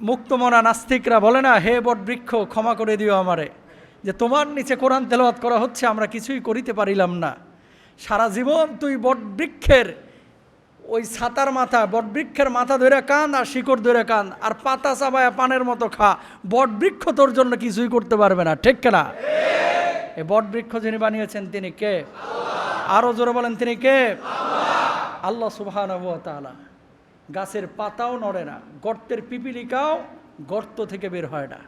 মুক্তমনা নাস্তিকরা বলে না, হে বট বৃক্ষ ক্ষমা করে দিও আমারে। যে তোমার নিচে কোরআন তেলাওয়াত করা হচ্ছে, আমরা কিছুই করিতে পারিলাম না। সারা জীবন তুই বট বৃক্ষের ওই ছাতার মাথা, বটবৃক্ষের মাথা ধরে কান আর শিকড় ধরে কান, আর পাতা চাবায়া পানের মতো খা। বটবৃক্ষ তোর জন্য কিছুই করতে পারবে না, ঠিক না এই বটবৃক্ষ যিনি বানিয়েছেন, তিনি কে? আরও জোরে বলেন, তিনি কে? আল্লাহ সুবহান গাছের পাতাও নড়ে না, গর্তের পিপিলিকাও গর্ত থেকে বের হয় না।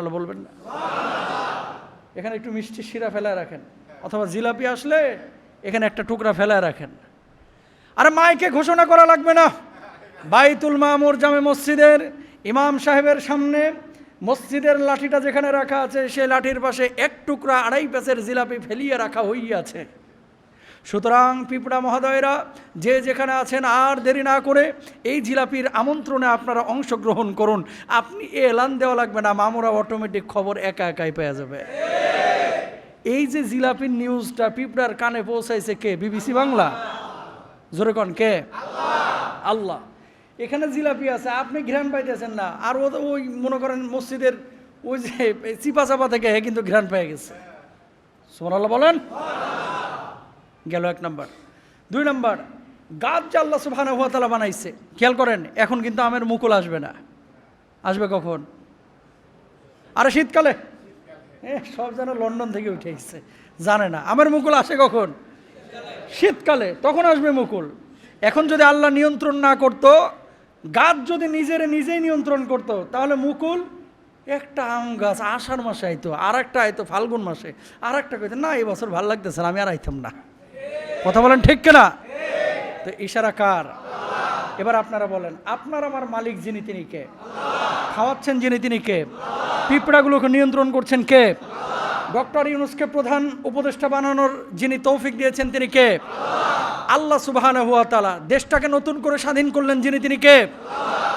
আল্লাহ বলবেন না? এখানে একটু মিষ্টি শিরা ফেলায় রাখেন, অথবা জিলাপি আসলে এখানে একটা টুকরা ফেলায় রাখেন। আরে মাইকে ঘোষণা করা লাগবে না। বাইতুল মামুর জামে মসজিদের ইমাম সাহেবের সামনে মসজিদের লাঠিটা যেখানে রাখা আছে, সেই লাঠির পাশে এক টুকরা আড়াই প্যাসের জিলাপি ফেলিয়ে রাখা হইয়াছে। সুতরাং পিঁপড়া মহোদয়রা যে যেখানে আছেন আর দেরি না করে এই জিলাপির আমন্ত্রণে আপনারা অংশগ্রহণ করুন। আপনি এ এলান দেওয়া লাগবে না মামুরা অটোমেটিক খবর একা একাই পেয়ে যাবে। এই যে জিলাপির নিউজটা পিঁপড়ার কানে পৌঁছাইছে কে? বিবিসি বাংলা? জোরে কন কে? আল্লাহ। এখানে জিলাপি আছে আপনি ঘ্রাণ পাইতেছেন না। আর ও ওই মনে করেন মসজিদের ওই যে চিপা চাপা থেকে কিন্তু ঘ্রাণ পেয়ে গেছে। সোমানাল্লাহ বলেন? গেল এক নম্বর। দুই নাম্বার, গাছ যে আল্লাহ সুবহান হুয়া তালা বানাইছে, খেয়াল করেন, এখন কিন্তু আমের মুকুল আসবে না। আসবে কখন? আরে শীতকালে? সব যেন লন্ডন থেকে উঠে এসছে। জানে না, আমের মুকুল আসে কখন? শীতকালে, তখন আসবে মুকুল। এখন যদি আল্লাহ নিয়ন্ত্রণ না করতো, গাছ যদি নিজের নিজেই নিয়ন্ত্রণ করতো, তাহলে মুকুল একটা আম গাছ, আষাঢ় মাসে আইতো আর একটা আইতো, ফাল্গুন মাসে। আর একটা কইতো, না, এই বছর ভালো লাগতেছে না, আমি আর আইতাম না। কথা বলেন ঠিক কিনা? তো ইশারা কার? এবার আপনারা বলেন, আপনার আমার মালিক যিনি তিনি কে? খাওয়াচ্ছেন যিনি তিনি কে? পিঁপড়াগুলোকে নিয়ন্ত্রণ করছেন কে? ডক্টর ইউনুসকে প্রধান উপদেষ্টা বানানোর যিনি তৌফিক দিয়েছেন তিনি কে? আল্লাহ সুবাহান হুয়া তালা দেশটাকে নতুন করে স্বাধীন করলেন যিনি তিনি কে?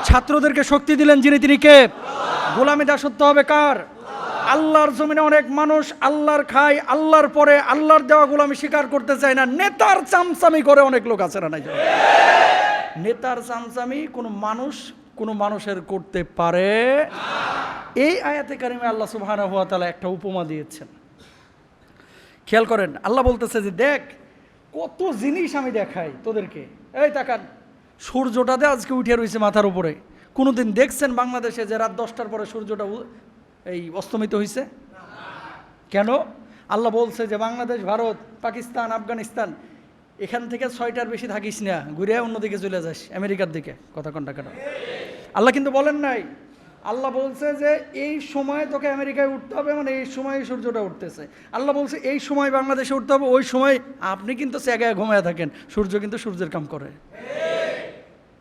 ছাত্রদেরকে শক্তি দিলেন যিনি তিনি কে? গোলামি দাসত্ব হবে কার? আল্লাহর জমিনে অনেক মানুষ আল্লাহর খায়, আল্লাহর পরে আল্লাহর দেওয়া আমি স্বীকার করতে চাই না। নেতার চামচামি করে অনেক লোক আছে না নেতার চামচামি কোনো মানুষ, কোনো মানুষের করতে পারে। এই আয়াতে কারিমে আল্লাহ তালা একটা উপমা দিয়েছেন। খেয়াল করেন, আল্লাহ বলতেছে যে, দেখ, কত জিনিস আমি দেখাই তোদেরকে। এই তাকান সূর্যটাতে আজকে উঠে রয়েছে মাথার উপরে। কোনোদিন দেখছেন বাংলাদেশে যে রাত দশটার পরে সূর্যটা এই অস্তমিত হয়েছে কেন? আল্লাহ বলছে যে বাংলাদেশ, ভারত, পাকিস্তান, আফগানিস্তান, এখান থেকে ছয়টার বেশি থাকিস না, ঘুরে অন্যদিকে চলে যাস, আমেরিকার দিকে। কথা কোনটা কেন? আল্লাহ কিন্তু বলেন নাই। আল্লাহ বলছে যে এই সময় তোকে আমেরিকায় উঠতে হবে মানে এই সময় সূর্যটা উঠতেছে। আল্লাহ বলছে, এই সময় বাংলাদেশে উঠতে হবে, ওই সময় আপনি কিন্তু জায়গায় ঘুমায় থাকেন, সূর্য কিন্তু সূর্যের কাম করে।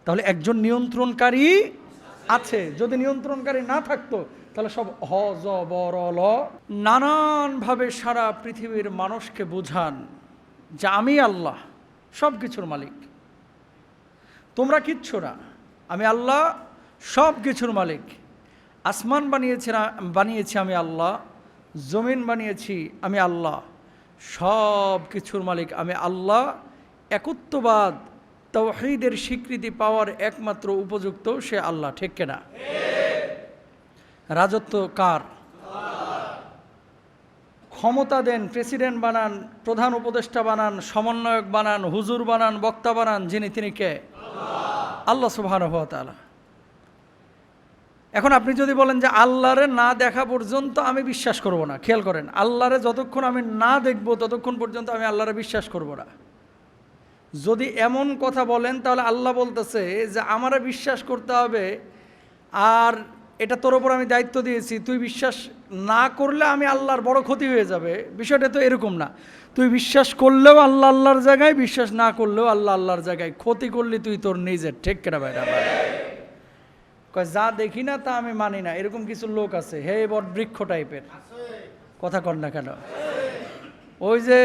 তাহলে একজন নিয়ন্ত্রণকারী আছে। যদি নিয়ন্ত্রণকারী না থাকতো তাহলে সব হ, জ বর ল নানানভাবে সারা পৃথিবীর মানুষকে বোঝান যে আমি আল্লাহ, সব কিছুর মালিক। তোমরা কিচ্ছু না, আমি আল্লাহ, সব কিছুর মালিক। আসমান বানিয়েছি বানিয়েছি আমি আল্লাহ, জমিন বানিয়েছি আমি আল্লাহ, সব কিছুর মালিক আমি আল্লাহ। একত্ববাদ, তৌহিদের স্বীকৃতি পাওয়ার একমাত্র উপযুক্ত সে আল্লাহ, ঠিক কেনা? রাজত্ব কার? ক্ষমতা দেন, প্রেসিডেন্ট বানান, প্রধান উপদেষ্টা বানান, সমন্বয়ক বানান, হুজুর বানান, বক্তা বানান, যিনি তিনি কে? আল্লাহ সুবহান তাআলা। এখন আপনি যদি বলেন যে আল্লাহরে না দেখা পর্যন্ত আমি বিশ্বাস করব না, খেয়াল করেন, আল্লাহরে যতক্ষণ আমি না দেখব, ততক্ষণ পর্যন্ত আমি আল্লাহরে বিশ্বাস করব না। যদি এমন কথা বলেন, তাহলে আল্লাহ বলতেছে যে আমারে বিশ্বাস করতে হবে, আর এটা তোর ওপর আমি দায়িত্ব দিয়েছি, তুই বিশ্বাস না করলে আমি আল্লাহর বড় ক্ষতি হয়ে যাবে। বিষয়টা তো এরকম না। তুই বিশ্বাস করলেও আল্লাহ আল্লাহর জায়গায়, বিশ্বাস না করলেও আল্লাহ আল্লাহর জায়গায়। ক্ষতি করলি তুই তোর নিজের, ঠিক কেনা ভাইরা কয়, যা দেখি না তা আমি মানি না। এরকম কিছু লোক আছে, হে বট বৃক্ষ টাইপের কথা কর না কেন? ওই যে